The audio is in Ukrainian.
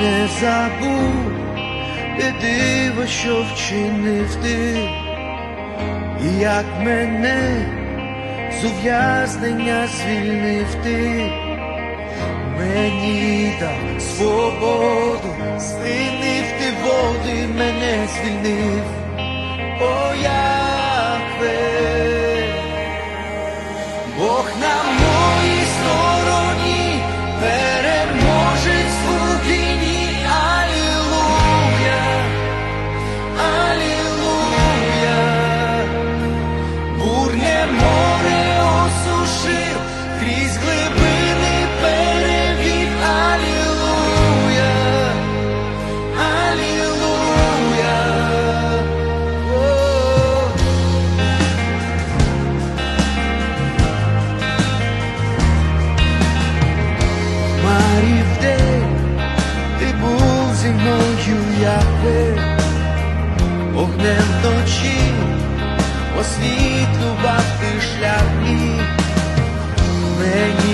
не забув, те диво, що вчинив ти, і як мене з ув'язнення звільнив ти, мені дав свободу, злинив ти води, мене звільнив, о Яхве. Бог на зі мною, Яхве, огнем вночі, освітлював ти шлях мій, мені